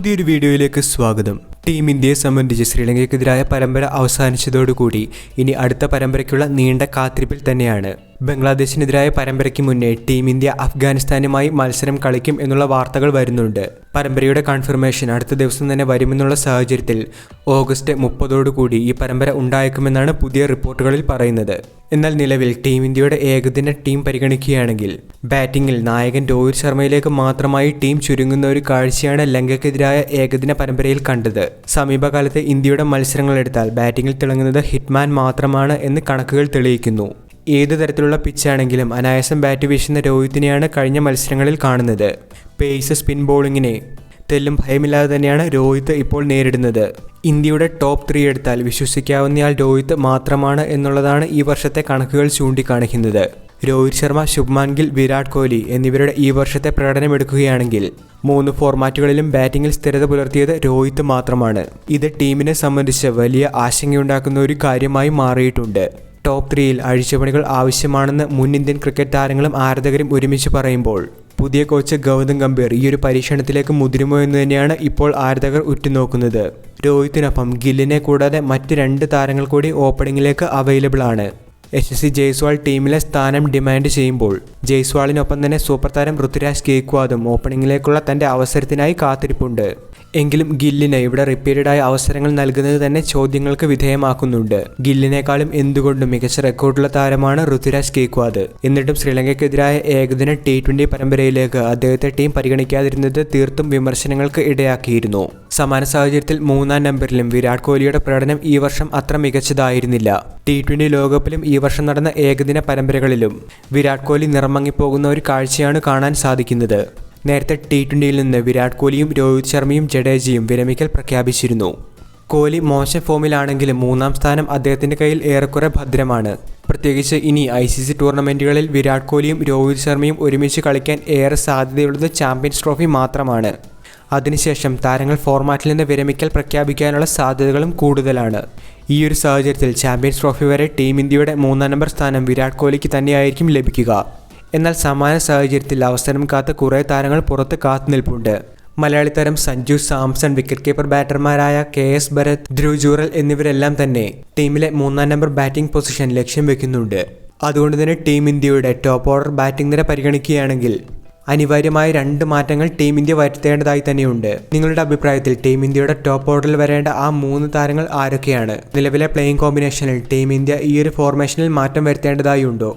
പുതിയൊരു വീഡിയോയിലേക്ക് സ്വാഗതം. ടീം ഇന്ത്യയെ സംബന്ധിച്ച് ശ്രീലങ്കയ്ക്കെതിരായ പരമ്പര അവസാനിച്ചതോടുകൂടി ഇനി അടുത്ത പരമ്പരയ്ക്കുള്ള നീണ്ട കാത്തിരിപ്പിൽ തന്നെയാണ്. ബംഗ്ലാദേശിനെതിരായ പരമ്പരയ്ക്ക് മുന്നേ ടീം ഇന്ത്യ അഫ്ഗാനിസ്ഥാനുമായി മത്സരം കളിക്കും എന്നുള്ള വാർത്തകൾ വരുന്നുണ്ട്. പരമ്പരയുടെ കൺഫർമേഷൻ അടുത്ത ദിവസം തന്നെ വരുമെന്നുള്ള സാഹചര്യത്തിൽ ഓഗസ്റ്റ് മുപ്പതോടുകൂടി ഈ പരമ്പര ഉണ്ടായേക്കുമെന്നാണ് പുതിയ റിപ്പോർട്ടുകളിൽ പറയുന്നത്. എന്നാൽ നിലവിൽ ടീം ഇന്ത്യയുടെ ഏകദിന ടീം പരിഗണിക്കുകയാണെങ്കിൽ ബാറ്റിംഗിൽ നായകൻ രോഹിത് ശർമ്മയിലേക്ക് മാത്രമായി ടീം ചുരുങ്ങുന്ന ഒരു കാഴ്ചയാണ് ലങ്കയ്ക്കെതിരായ ഏകദിന പരമ്പരയിൽ കണ്ടത്. സമീപകാലത്തെ ഇന്ത്യയുടെ മത്സരങ്ങളെടുത്താൽ ബാറ്റിംഗിൽ തിളങ്ങുന്നത് ഹിറ്റ്മാൻ മാത്രമാണ് എന്ന് കണക്കുകൾ തെളിയിക്കുന്നു. ഏത് തരത്തിലുള്ള പിച്ചാണെങ്കിലും അനായാസം ബാറ്റ് വീശുന്ന രോഹിത്തിനെയാണ് കഴിഞ്ഞ മത്സരങ്ങളിൽ കാണുന്നത്. പേസ് സ്പിൻ ബോളിങ്ങിനെ തെല്ലും ഭയമില്ലാതെ തന്നെയാണ് രോഹിത് ഇപ്പോൾ നേരിടുന്നത്. ഇന്ത്യയുടെ ടോപ്പ് ത്രീ എടുത്താൽ വിശ്വസിക്കാവുന്നയാൾ രോഹിത് മാത്രമാണ് എന്നുള്ളതാണ് ഈ വർഷത്തെ കണക്കുകൾ ചൂണ്ടിക്കാണിക്കുന്നത്. രോഹിത് ശർമ്മ ശുഭ്മാൻ ഗിൽ വിരാട് കോഹ്ലി എന്നിവരുടെ ഈ വർഷത്തെ പ്രകടനമെടുക്കുകയാണെങ്കിൽ മൂന്ന് ഫോർമാറ്റുകളിലും ബാറ്റിംഗിൽ സ്ഥിരത പുലർത്തിയത് രോഹിത് മാത്രമാണ്. ഇത് ടീമിനെ സംബന്ധിച്ച് വലിയ ആശങ്കയുണ്ടാക്കുന്ന ഒരു കാര്യമായി മാറിയിട്ടുണ്ട്. ടോപ്പ് ത്രീയിൽ അഴിച്ചുപണികൾ ആവശ്യമാണെന്ന് മുൻ ഇന്ത്യൻ ക്രിക്കറ്റ് താരങ്ങളും ആരാധകരും ഒരുമിച്ച് പറയുമ്പോൾ പുതിയ കോച്ച് ഗൗതം ഗംഭീർ ഈ ഒരു പരീക്ഷണത്തിലേക്ക് മുതിരുമോ എന്ന് തന്നെയാണ് ഇപ്പോൾ ആരാധകർ ഉറ്റുനോക്കുന്നത്. രോഹിത്തിനൊപ്പം ഗില്ലിനെ കൂടാതെ മറ്റ് രണ്ട് താരങ്ങൾ കൂടി ഓപ്പണിംഗിലേക്ക് അവൈലബിൾ ആണ്. എച്ച് സി ജയ്സ്വാൾ ടീമിലെ സ്ഥാനം ഡിമാൻഡ് ചെയ്യുമ്പോൾ ജയ്സ്വാളിനൊപ്പം തന്നെ സൂപ്പർ താരം ഋതുരാജ് കേക്വാദും ഓപ്പണിംഗിലേക്കുള്ള തന്റെ അവസരത്തിനായി കാത്തിരിപ്പുണ്ട്. എങ്കിലും ഗില്ലിന് ഇവിടെ റിപ്പീറ്റഡായ അവസരങ്ങൾ നൽകുന്നത് തന്നെ ചോദ്യങ്ങൾക്ക് വിധേയമാക്കുന്നുണ്ട്. ഗില്ലിനേക്കാളും എന്തുകൊണ്ടും മികച്ച റെക്കോർഡുള്ള താരമാണ് ഋതുരാജ് കേക്വാദ്. എന്നിട്ടും ശ്രീലങ്കയ്ക്കെതിരായ ഏകദിന ടി ട്വന്റി പരമ്പരയിലേക്ക് അദ്ദേഹത്തെ ടീം പരിഗണിക്കാതിരുന്നത് തീർത്തും വിമർശനങ്ങൾക്ക് ഇടയാക്കിയിരുന്നു. സമാന സാഹചര്യത്തിൽ മൂന്നാം നമ്പറിലും വിരാട് കോഹ്ലിയുടെ പ്രകടനം ഈ വർഷം അത്ര മികച്ചതായിരുന്നില്ല. ടി ട്വന്റി ലോകകപ്പിലും ഈ വർഷം നടന്ന ഏകദിന പരമ്പരകളിലും വിരാട് കോഹ്ലി നിറമങ്ങിപ്പോകുന്ന ഒരു കാഴ്ചയാണ് കാണാൻ സാധിക്കുന്നത്. നേരത്തെ ടി ട്വന്റിയിൽ നിന്ന് വിരാട് കോഹ്ലിയും രോഹിത് ശർമ്മയും ജഡേജയും വിരമിക്കൽ പ്രഖ്യാപിച്ചിരുന്നു. കോഹ്ലി മോശം ഫോമിലാണെങ്കിലും മൂന്നാം സ്ഥാനം അദ്ദേഹത്തിന്റെ കയ്യിൽ ഏറെക്കുറെ ഭദ്രമാണ്. പ്രത്യേകിച്ച് ഇനി ഐ സി സി ടൂർണമെന്റുകളിൽ വിരാട് കോഹ്ലിയും രോഹിത് ശർമ്മയും ഒരുമിച്ച് കളിക്കാൻ ഏറെ സാധ്യതയുള്ളത് ചാമ്പ്യൻസ് ട്രോഫി മാത്രമാണ്. അതിനുശേഷം താരങ്ങൾ ഫോർമാറ്റിൽ നിന്ന് വിരമിക്കൽ പ്രഖ്യാപിക്കാനുള്ള സാധ്യതകളും കൂടുതലാണ്. ഈ ഒരു സാഹചര്യത്തിൽ ചാമ്പ്യൻസ് ട്രോഫി വരെ ടീം ഇന്ത്യയുടെ മൂന്നാം നമ്പർ സ്ഥാനം വിരാട് കോഹ്ലിക്ക് തന്നെയായിരിക്കും ലഭിക്കുക. എന്നാൽ സമാന സാഹചര്യത്തിൽ അവസരം കാത്ത കുറേ താരങ്ങൾ പുറത്ത് കാത്തുനിൽപ്പുണ്ട് മലയാളി താരം സഞ്ജു സാംസൺ വിക്കറ്റ് കീപ്പർ ബാറ്റർമാരായ കെ എസ് ഭരത് ധ്രുവ് ജൂറൽ എന്നിവരെല്ലാം തന്നെ ടീമിലെ മൂന്നാം നമ്പർ ബാറ്റിംഗ് പൊസിഷൻ ലക്ഷ്യം വെക്കുന്നുണ്ട്. അതുകൊണ്ട് തന്നെ ടീം ഇന്ത്യയുടെ ടോപ്പ് ഓർഡർ ബാറ്റിംഗ് നിര പരിഗണിക്കുകയാണെങ്കിൽ അനിവാര്യമായ രണ്ട് മാറ്റങ്ങൾ ടീം ഇന്ത്യ വരുത്തേണ്ടതായി തന്നെയുണ്ട്. നിങ്ങളുടെ അഭിപ്രായത്തിൽ ടീം ഇന്ത്യയുടെ ടോപ്പ് ഓർഡറിൽ വരേണ്ട ആ മൂന്ന് താരങ്ങൾ ആരൊക്കെയാണ്? നിലവിലെ പ്ലേയിങ് കോമ്പിനേഷനിൽ ടീം ഇന്ത്യ ഈ ഒരു ഫോർമേഷനിൽ മാറ്റം വരുത്തേണ്ടതായി ഉണ്ടോ?